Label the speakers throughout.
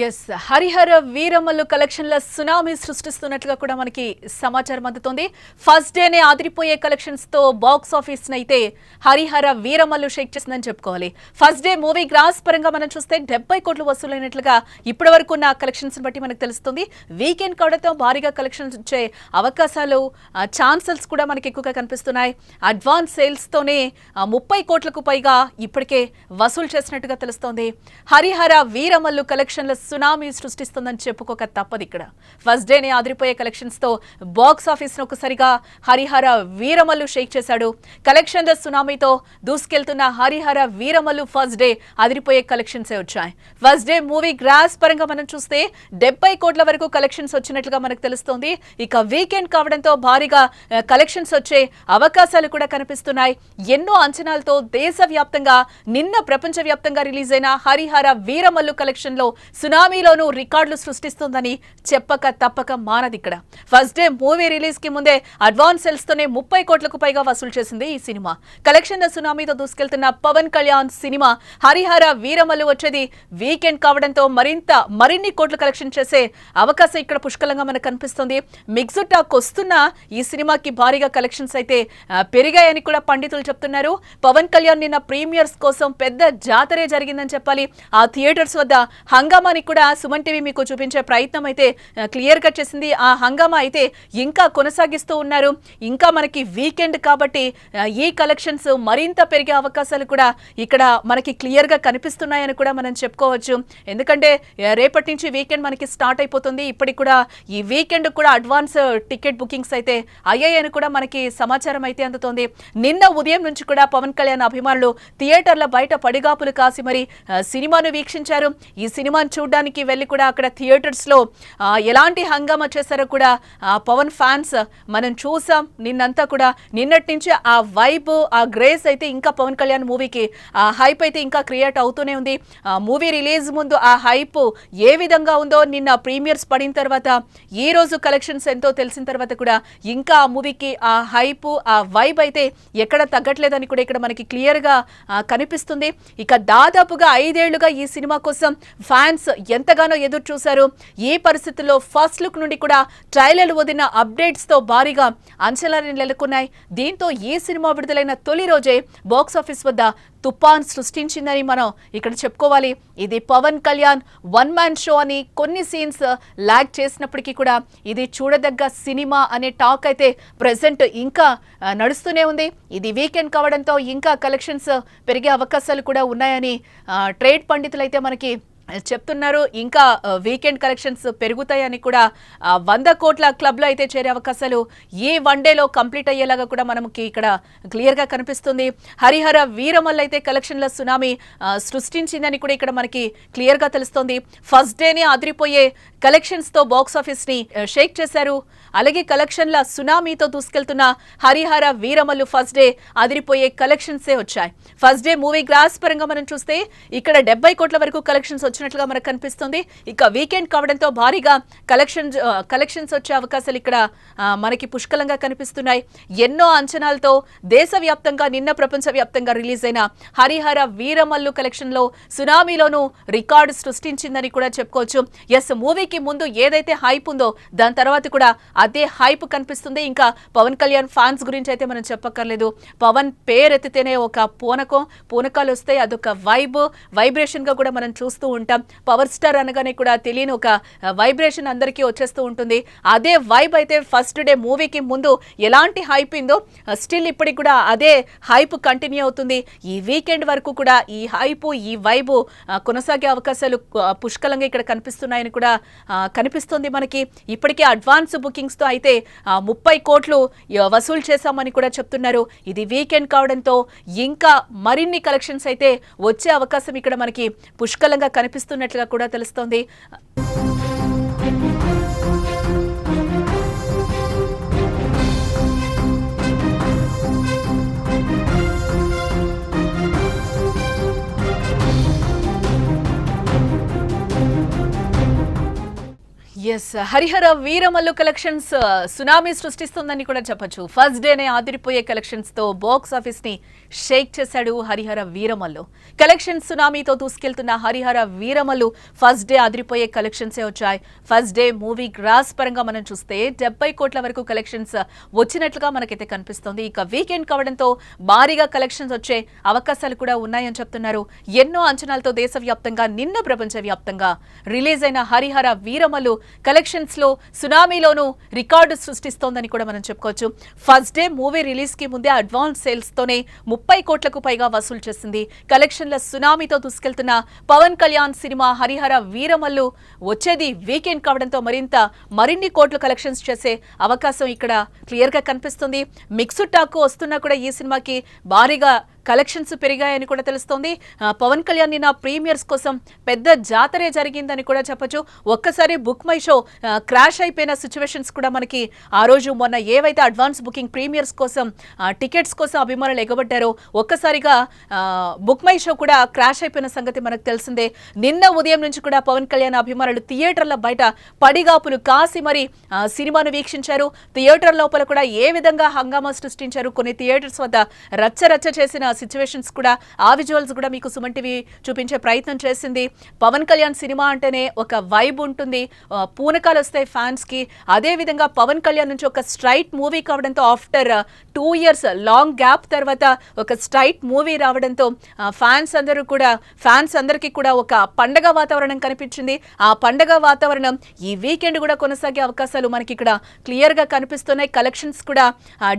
Speaker 1: Yes Harihara Veeramallu కలెక్షన్ల tsunami సృష్టిస్తున్నట్లుగా కూడా మనకి సమాచారం అందుతోంది. ఫస్ట్ డేనే ఆదిరిపోయే కలెక్షన్స్తో బాక్స్ ఆఫీస్ అయితే హరిహర వీరమల్లు షేక్ చేసిందని చెప్పుకోవాలి. ఫస్ట్ డే మూవీ గ్రాస్ పరంగా మనం చూస్తే డెబ్బై కోట్లు వసూలైనట్లుగా ఇప్పటి వరకు ఉన్న కలెక్షన్స్ బట్టి మనకు తెలుస్తుంది. వీకెండ్ కావడంతో భారీగా కలెక్షన్స్ వచ్చే అవకాశాలు ఛాన్సెస్ కూడా మనకి ఎక్కువగా కనిపిస్తున్నాయి. అడ్వాన్స్ సేల్స్ తోనే ముప్పై కోట్లకు పైగా ఇప్పటికే వసూలు చేసినట్టుగా తెలుస్తోంది. హరిహర వీరమల్లు కలెక్షన్ల సునామీ సృష్టిస్తుందని చెప్పుకోక తప్పదు ఇక్కడ. ఫస్ట్ డేనే ఆదిరిపోయే కలెక్షన్స్తో బాక్స్ ఆఫీస్ను ఒకసారిగా హరిహర వీరమల్లు షేక్ చేశాడు. కలెక్షన్ల సునామీతో దూసుకెళ్తున్న హరిహర వీరమల్లు ఫస్ట్ డే అదిరిపోయే కలెక్షన్స్ వచ్చాయి. ఫస్ట్ డే మూవీ గ్రాస్ పరంగా మనం చూస్తే డెబ్బై కోట్ల వరకు కలెక్షన్స్ వచ్చినట్లుగా మనకు తెలుస్తోంది. ఇక వీకెండ్ కావడంతో భారీగా కలెక్షన్స్ వచ్చే అవకాశాలు కూడా కనిపిస్తున్నాయి. ఎన్నో అంచనాలతో దేశవ్యాప్తంగా నిన్న ప్రపంచవ్యాప్తంగా రిలీజ్ అయిన హరిహర వీరమల్లు కలెక్షన్లో సునామీలోనూ రికార్డులు సృష్టిస్తుందని చెప్పక తప్పక మానది ఇక్కడ. ఫస్ట్ డే మూవీ రిలీజ్కి ముందే అడ్వాన్స్ సెల్స్ తోనే ముప్పై కోట్లకు పైగా వసూలు చేసింది ఈ సినిమా. కలెక్షన్ సునామీతో దూసుకెళ్తున్న పవన్ కళ్యాణ్ సినిమా హరిహర వీరమల్లు వచ్చేది వీకెండ్ కావడంతో మరింత మరిన్ని కోట్లు కలెక్షన్ చేసే అవకాశం ఇక్కడ పుష్కలంగా మనకు కనిపిస్తుంది. మిక్స్డ్ టాక్ వస్తున్న ఈ సినిమాకి భారీగా కలెక్షన్స్ అయితే పెరిగాయని కూడా పండితులు చెప్తున్నారు. పవన్ కళ్యాణ్ నిన్న ప్రీమియర్స్ కోసం పెద్ద జాతరే జరిగిందని చెప్పాలి. ఆ థియేటర్స్ వద్ద హంగామాని కూడా సుమన్ టీవీ మీకు చూపించే ప్రయత్నం అయితే క్లియర్గా చేసింది. ఆ హంగామా అయితే ఇంకా కొనసాగిస్తూ ఉన్నారు. ఇంకా మనకి వీకెండ్ కాబట్టి ఈ కలెక్షన్స్ మరింత పెరిగే అవకాశాలు కూడా ఇక్కడ మనకి క్లియర్గా కనిపిస్తున్నాయని కూడా మనం చెప్పుకోవచ్చు. ఎందుకంటే రేపటి నుంచి వీకెండ్ మనకి స్టార్ట్ అయిపోతుంది. ఇప్పటికి కూడా ఈ వీకెండ్ కూడా అడ్వాన్స్ టికెట్ బుకింగ్స్ అయితే అయ్యాయని కూడా మనకి సమాచారం అయితే అందుతోంది. నిన్న ఉదయం నుంచి కూడా పవన్ కళ్యాణ్ అభిమానులు థియేటర్ల బయట పడిగాపులు కాసి మరి సినిమాను వీక్షించారు. ఈ సినిమాను చూడడానికి వెళ్ళి కూడా అక్కడ థియేటర్స్లో ఎలాంటి హంగామా చేశారో కూడా పవన్ ఫ్యాన్స్ మనం చూసాం. నిన్నంతా కూడా నిన్నటి నుంచి ఆ వైబ్ ఆ గ్రేస్ అయితే ఇంకా పవన్ కళ్యాణ్ మూవీకి ఆ హైప్ అయితే ఇంకా క్రియేట్ అవుతూనే ఉంది. మూవీ రిలీజ్ ముందు ఆ హైప్ ఏ విధంగా ఉందో నిన్న ప్రీమియర్స్ పడిన తర్వాత ఈ రోజు కలెక్షన్స్ ఎంతో తెలిసిన తర్వాత కూడా ఇంకా ఆ మూవీకి ఆ హైప్ ఆ వైబ్ అయితే ఎక్కడ తగ్గట్లేదని కూడా ఇక్కడ మనకి క్లియర్గా కనిపిస్తుంది. ఇక దాదాపుగా ఐదేళ్ళుగా ఈ సినిమా కోసం ఫ్యాన్స్ ఎంతగానో ఎదురు చూశారు. ఏ పరిస్థితుల్లో ఫస్ట్ లుక్ నుండి కూడా ట్రైలర్లు వదిలిన అప్డేట్స్తో భారీగా అంచనాలు నెలకొన్నాయి. దీంతో ఏ సినిమా విడుదలైన తొలి రోజే బాక్స్ ఆఫీస్ వద్ద తుపాన్ సృష్టించిందని మనం ఇక్కడ చెప్పుకోవాలి. ఇది Pawan Kalyan one man show అని కొన్ని సీన్స్ లాగ్ చేసినప్పటికీ కూడా ఇది చూడదగ్గ సినిమా అనే టాక్ అయితే ప్రెసెంట్ ఇంకా నడుస్తూనే ఉంది. ఇది వీకెండ్ కావడంతో ఇంకా కలెక్షన్స్ పెరిగే అవకాశాలు కూడా ఉన్నాయని ట్రేడ్ పండితులైతే మనకి చెప్తున్నారు. ఇంకా వీకెండ్ కలెక్షన్స్ పెరుగుతాయని కూడా వంద కోట్ల క్లబ్లో అయితే చేరే అవకాశాలు ఏ వన్డేలో కంప్లీట్ అయ్యేలాగా కూడా మనకి ఇక్కడ క్లియర్గా కనిపిస్తుంది. హరిహర వీరమల్ అయితే కలెక్షన్ల సునామీ సృష్టించిందని కూడా ఇక్కడ మనకి క్లియర్గా తెలుస్తోంది. ఫస్ట్ డేనే అదిరిపోయే కలెక్షన్స్తో బాక్సాఫీస్ని షేక్ చేశారు. అలాగే కలెక్షన్ల సునామీతో దూసుకెళ్తున్న హరిహర వీరమల్లు ఫస్ట్ డే అదిరిపోయే కలెక్షన్సే వచ్చాయి. ఫస్ట్ డే మూవీ గ్రాస్ పరంగా మనం చూస్తే ఇక్కడ డెబ్బై కోట్ల వరకు కలెక్షన్స్ వచ్చాయి వచ్చినట్లుగా మనకు కనిపిస్తుంది. ఇక వీకెండ్ కావడంతో భారీగా కలెక్షన్ కలెక్షన్స్ వచ్చే అవకాశాలు ఇక్కడ మనకి పుష్కలంగా కనిపిస్తున్నాయి. ఎన్నో అంచనాలతో దేశవ్యాప్తంగా నిన్న ప్రపంచవ్యాప్తంగా రిలీజ్ అయిన హరిహర వీరమల్లు కలెక్షన్లో సునామీలోనూ రికార్డు సృష్టించిందని కూడా చెప్పుకోవచ్చు. ఎస్ మూవీకి ముందు ఏదైతే హైప్ ఉందో దాని తర్వాత కూడా అదే హైప్ కనిపిస్తుంది. ఇంకా పవన్ కళ్యాణ్ ఫ్యాన్స్ గురించి అయితే మనం చెప్పక్కర్లేదు. పవన్ పేరెత్తితేనే ఒక పూనకం. పూనకాలు వస్తాయి అదొక వైబ్. వైబ్రేషన్గా కూడా మనం చూస్తూ ఉంటాం. పవర్ స్టార్ అనగానే కూడా తెలియని ఒక వైబ్రేషన్ అందరికీ వచ్చేస్తూ ఉంటుంది. అదే వైబ్ అయితే ఫస్ట్ డే మూవీకి ముందు ఎలాంటి హైప్ ఉందో స్టిల్ ఇప్పటికి కూడా అదే హైప్ కంటిన్యూ అవుతుంది. ఈ వీకెండ్ వరకు కూడా ఈ హైపు ఈ వైబు కొనసాగే అవకాశాలు పుష్కలంగా ఇక్కడ కనిపిస్తున్నాయని కూడా కనిపిస్తుంది మనకి. ఇప్పటికే అడ్వాన్స్ బుకింగ్స్తో అయితే ముప్పై కోట్లు వసూలు చేశామని కూడా చెప్తున్నారు. ఇది వీకెండ్ కావడంతో ఇంకా మరిన్ని కలెక్షన్స్ అయితే వచ్చే అవకాశం ఇక్కడ మనకి పుష్కలంగా కనిపి కనిపిస్తున్నట్లుగా కూడా తెలుస్తోంది. Yes Harihara Veeramallu collections tsunami సృష్టిస్తుందని కూడా చెప్పొచ్చు. ఫస్ట్ డేనే ఆదిరిపోయే కలెక్షన్స్తో బాక్స్ ఆఫీస్ని షేక్ చేశాడు హరిహర వీరమల్లు. కలెక్షన్ సునామీతో దూసుకెళ్తున్న హరిహర వీరమల్లు ఫస్ట్ డే ఆదిరిపోయే కలెక్షన్స్ వచ్చాయి. ఫస్ట్ డే మూవీ గ్రాస్ పరంగా మనం చూస్తే డెబ్బై కోట్ల వరకు కలెక్షన్స్ వచ్చినట్లుగా మనకైతే కనిపిస్తోంది. ఇక వీకెండ్ కావడంతో భారీగా కలెక్షన్స్ వచ్చే అవకాశాలు కూడా ఉన్నాయని చెప్తున్నారు. ఎన్నో అంచనాలతో దేశవ్యాప్తంగా నిన్న ప్రపంచవ్యాప్తంగా రిలీజ్ అయిన హరిహర వీరమల్లు కలెక్షన్స్లో సునామీలోనూ రికార్డు సృష్టిస్తోందని కూడా మనం చెప్పుకోవచ్చు. ఫస్ట్ డే మూవీ రిలీజ్కి ముందే అడ్వాన్స్ సేల్స్ తోనే ముప్పై కోట్లకు పైగా వసూలు చేసింది. కలెక్షన్ల సునామీతో దూసుకెళ్తున్న పవన్ కళ్యాణ్ సినిమా హరిహర వీరమల్లు వచ్చేది వీకెండ్ కావడంతో మరింత మరిన్ని కోట్లు కలెక్షన్స్ చేసే అవకాశం ఇక్కడ క్లియర్గా కనిపిస్తుంది. మిక్స్డ్ టాక్ వస్తున్నా కూడా ఈ సినిమాకి భారీగా కలెక్షన్స్ పెరిగాయని కూడా తెలుస్తోంది. పవన్ కళ్యాణ్ నిన్న ప్రీమియర్స్ కోసం పెద్ద జాతరే జరిగిందని కూడా చెప్పొచ్చు. ఒక్కసారి బుక్ మై షో క్రాష్ అయిపోయిన సిచ్యువేషన్స్ కూడా మనకి ఆ రోజు మొన్న ఏవైతే అడ్వాన్స్ బుకింగ్ ప్రీమియర్స్ కోసం టికెట్స్ కోసం అభిమానులు ఎగబడ్డారో ఒక్కసారిగా బుక్ మై షో కూడా క్రాష్ అయిపోయిన సంగతి మనకు తెలిసిందే. నిన్న ఉదయం నుంచి కూడా పవన్ కళ్యాణ్ అభిమానులు థియేటర్ల బయట పడిగాపులు కాసి మరి సినిమాను వీక్షించారు. థియేటర్ లోపల కూడా ఏ విధంగా హంగామా సృష్టించారు? కొన్ని థియేటర్స్ వద్ద రచ్చ రచ్చ చేసిన సిచ్యువేషన్స్ కూడా ఆ విజువల్స్ కూడా మీకు సుమన్ టీవీ చూపించే ప్రయత్నం చేసింది. పవన్ కళ్యాణ్ సినిమా అంటేనే ఒక వైబ్ ఉంటుంది. పూనకాలు వస్తాయి ఫ్యాన్స్కి. అదే విధంగా పవన్ కళ్యాణ్ నుంచి ఒక స్ట్రైట్ మూవీ కావడంతో after two years long gap తర్వాత ఒక స్ట్రైట్ మూవీ రావడంతో ఫ్యాన్స్ అందరూ కూడా ఫ్యాన్స్ అందరికీ కూడా ఒక పండగ వాతావరణం కనిపించింది. ఆ పండగ వాతావరణం ఈ వీకెండ్ కూడా కొనసాగే అవకాశాలు మనకి ఇక్కడ క్లియర్గా కనిపిస్తున్నాయి. కలెక్షన్స్ కూడా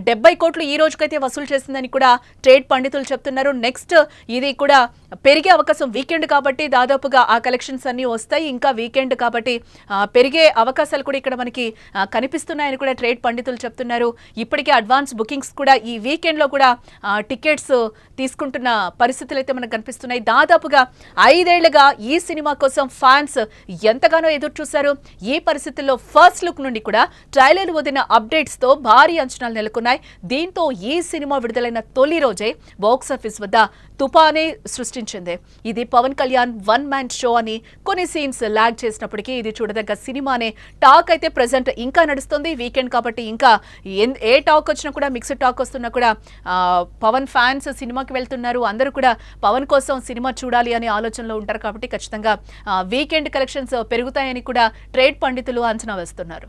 Speaker 1: డెబ్బై కోట్లు ఈ రోజుకైతే వసూలు చేసిందని కూడా ట్రేడ్ పండితులు చెప్తున్నారు. నెక్స్ట్ ఇది కూడా పెరిగే అవకాశం వీకెండ్ కాబట్టి దాదాపుగా ఆ కలెక్షన్స్ అన్ని వస్తాయి. ఇంకా వీకెండ్ కాబట్టి పెరిగే అవకాశాలు కూడా ఇక్కడ మనకి కనిపిస్తున్నాయని కూడా ట్రేడ్ పండితులు చెప్తున్నారు. ఇప్పటికే అడ్వాన్స్ బుకింగ్స్ కూడా ఈ వీకెండ్లో కూడా టికెట్స్ తీసుకుంటున్న పరిస్థితులు అయితే మనకు కనిపిస్తున్నాయి. దాదాపుగా ఐదేళ్ళుగా ఈ సినిమా కోసం ఫ్యాన్స్ ఎంతగానో ఎదురు చూశారు. ఈ పరిస్థితుల్లో ఫస్ట్ లుక్ నుండి కూడా ట్రైలర్ వదిలిన అప్డేట్స్తో భారీ అంచనాలు నెలకొన్నాయి. దీంతో ఈ సినిమా విడుదలైన తొలి రోజే బాక్స్ ఆఫీస్ వద్ద తుపానే సృష్టించింది. ఇది Pawan Kalyan one man show అని కొన్ని సీన్స్ లాగ్ చేసినప్పటికీ ఇది చూడదగ్గ సినిమానే. టాక్ అయితే ప్రెసెంట్ ఇంకా నడుస్తుంది వీకెండ్ కాబట్టి ఇంకా ఏ టాక్ వచ్చినా కూడా మిక్స్డ్ టాక్ వస్తున్నా కూడా పవన్ ఫ్యాన్స్ సినిమాకి వెళ్తున్నారు. అందరూ కూడా పవన్ కోసం సినిమా చూడాలి అనే ఆలోచనలో ఉంటారు కాబట్టి ఖచ్చితంగా వీకెండ్ కలెక్షన్స్ పెరుగుతాయని కూడా ట్రేడ్ పండితులు అంచనా వేస్తున్నారు.